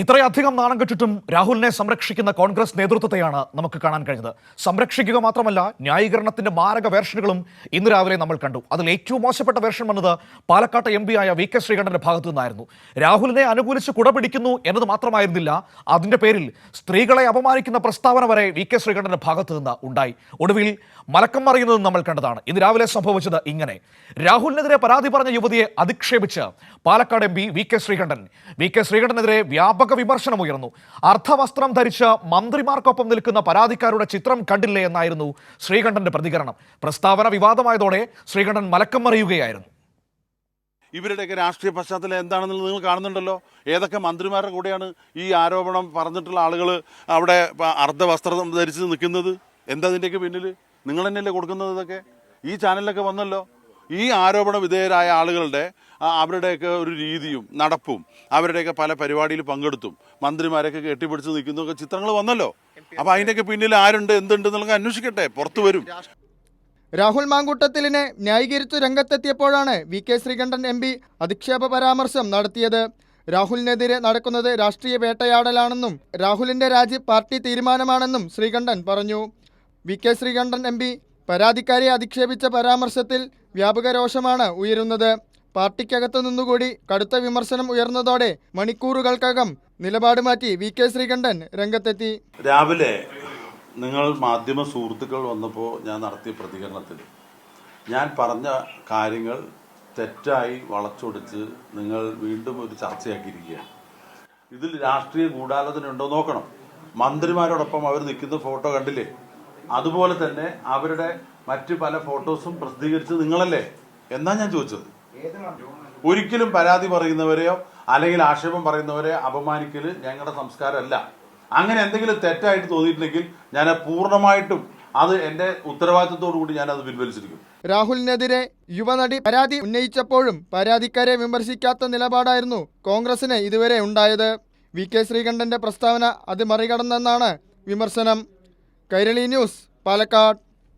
ഇത്രയധികം നാണം കെട്ടിട്ടും രാഹുലിനെ സംരക്ഷിക്കുന്ന കോൺഗ്രസ് നേതൃത്വത്തെയാണ് നമുക്ക് കാണാൻ കഴിഞ്ഞത്. സംരക്ഷിക്കുക മാത്രമല്ല ന്യായീകരണത്തിന്റെ മാരക വേർഷനുകളും ഇന്ന് രാവിലെ നമ്മൾ കണ്ടു. അതിൽ ഏറ്റവും മോശപ്പെട്ട വേർഷൻ വന്നത് പാലക്കാട്ട് എം ആയ വി കെ ശ്രീകണ്ഠന്റെ ഭാഗത്തു നിന്നായിരുന്നു. രാഹുലിനെ അനുകൂലിച്ച് കുടപിടിക്കുന്നു എന്നത് മാത്രമായിരുന്നില്ല. അതിന്റെ പേരിൽ സ്ത്രീകളെ അപമാനിക്കുന്ന പ്രസ്താവന വരെ വി കെ ശ്രീകണ്ഠന്റെ ഭാഗത്തു നിന്ന് ഉണ്ടായി. ഒടുവിൽ മലക്കം മറിയുന്നതും നമ്മൾ കണ്ടതാണ്. ഇന്ന് രാവിലെ സംഭവിച്ചത് ഇങ്ങനെ. രാഹുലിനെതിരെ പരാതി പറഞ്ഞ യുവതിയെ അധിക്ഷേപിച്ച് Palakkad M Sreekandan V K ശ്രീകണ്ഠനെതിരെ വ്യാപക വിമർശനമുയർന്നു അർദ്ധവസ്ത്രം ധരിച്ച് മന്ത്രിമാർക്കൊപ്പം നിൽക്കുന്ന പരാതിക്കാരുടെ ചിത്രം കണ്ടില്ലേ എന്നായിരുന്നു ശ്രീകണ്ഠന്റെ പ്രതികരണം. പ്രസ്താവന വിവാദമായതോടെ ശ്രീകണ്ഠൻ മലക്കം മറിയുകയായിരുന്നു. ഇവരുടെയൊക്കെ രാഷ്ട്രീയ പശ്ചാത്തലം എന്താണെന്നുള്ളത് നിങ്ങൾ കാണുന്നുണ്ടല്ലോ. ഏതൊക്കെ മന്ത്രിമാരുടെ കൂടെയാണ് ഈ ആരോപണം പറഞ്ഞിട്ടുള്ള ആളുകൾ അവിടെ അർദ്ധവസ്ത്രം ധരിച്ച് നിൽക്കുന്നത്? എന്താ ഇതിന്റെയൊക്കെ പിന്നിൽ നിങ്ങൾ തന്നെയല്ലേ കൊടുക്കുന്നത് ഇതൊക്കെ? ഈ ചാനലിലൊക്കെ വന്നല്ലോ. ഈ ആരോപണ വിധേയരായ ആളുകളുടെ അവരുടെയൊക്കെ ഒരു രീതിയും നടപ്പും അവരുടെയൊക്കെ പല പരിപാടിയിൽ പങ്കെടുത്തും മന്ത്രിമാരൊക്കെ കെട്ടിപ്പിടിച്ച് നിൽക്കുന്നൊക്കെ ചിത്രങ്ങൾ വന്നല്ലോ. അപ്പോൾ അതിന്റെയൊക്കെ പിന്നിൽ ആരുണ്ട് എന്തുണ്ട് എന്നുള്ളത് അന്വേഷിക്കട്ടെ പുറത്തു വരും. രാഹുൽ മാങ്കൂട്ടത്തിലിനെ ന്യായീകരിച്ചു രംഗത്തെത്തിയപ്പോഴാണ് V K Sreekandan M P അധിക്ഷേപ പരാമർശം നടത്തിയത്. രാഹുലിനെതിരെ നടക്കുന്നത് രാഷ്ട്രീയ വേട്ടയാടലാണെന്നും രാഹുലിന്റെ രാജി പാർട്ടി തീരുമാനമാണെന്നും ശ്രീകണ്ഠൻ പറഞ്ഞു. വി കെ ശ്രീകണ്ഠൻ എം പരാതിക്കാരെ അധിക്ഷേപിച്ച പരാമർശത്തിൽ വ്യാപക രോഷമാണ് ഉയരുന്നത്. പാർട്ടിക്കകത്തു നിന്നുകൂടി കടുത്ത വിമർശനം ഉയർന്നതോടെ മണിക്കൂറുകൾക്കകം നിലപാട് മാറ്റി വി കെ ശ്രീകണ്ഠൻ രംഗത്തെത്തി. രാവിലെ നിങ്ങൾ മാധ്യമ സുഹൃത്തുക്കൾ വന്നപ്പോൾ ഞാൻ നടത്തിയ പ്രതികരണത്തിൽ ഞാൻ പറഞ്ഞ കാര്യങ്ങൾ തെറ്റായി വളച്ചൊടിച്ച് നിങ്ങൾ വീണ്ടും ഒരു ചർച്ചയാക്കിയിരിക്കുകയാണ്. ഇതിൽ രാഷ്ട്രീയ ഗൂഢാലോചന ഉണ്ടോ നോക്കണം. മന്ത്രിമാരോടൊപ്പം അവർ നിൽക്കുന്ന ഫോട്ടോ കണ്ടില്ലേ? അതുപോലെ തന്നെ അവരുടെ മറ്റ് പല ഫോട്ടോസും പ്രസിദ്ധീകരിച്ചത് നിങ്ങളല്ലേ? എന്നാ ഞാൻ ചോദിച്ചത്. ഒരിക്കലും പരാതി പറയുന്നവരെയോ അല്ലെങ്കിൽ ആക്ഷേപം പറയുന്നവരെ അപമാനിക്കൽ ഞങ്ങളുടെ സംസ്കാരമല്ല. അങ്ങനെ എന്തെങ്കിലും തെറ്റായിട്ട് തോന്നിയിട്ടുണ്ടെങ്കിൽ ഞാൻ പൂർണമായിട്ടും അത് എന്റെ ഉത്തരവാദിത്തത്തോടു കൂടി ഞാൻ അത് പിൻവലിച്ചിരിക്കും. രാഹുലിനെതിരെ യുവനടി പരാതി ഉന്നയിച്ചപ്പോഴും പരാതിക്കാരെ വിമർശിക്കാത്ത നിലപാടായിരുന്നു കോൺഗ്രസിന് ഇതുവരെ ഉണ്ടായത്. വി കെ ശ്രീകണ്ഠന്റെ പ്രസ്താവന അത് മറികടന്നെന്നാണ് വിമർശനം. കൈരളി ന്യൂസ് പാലക്കാട്.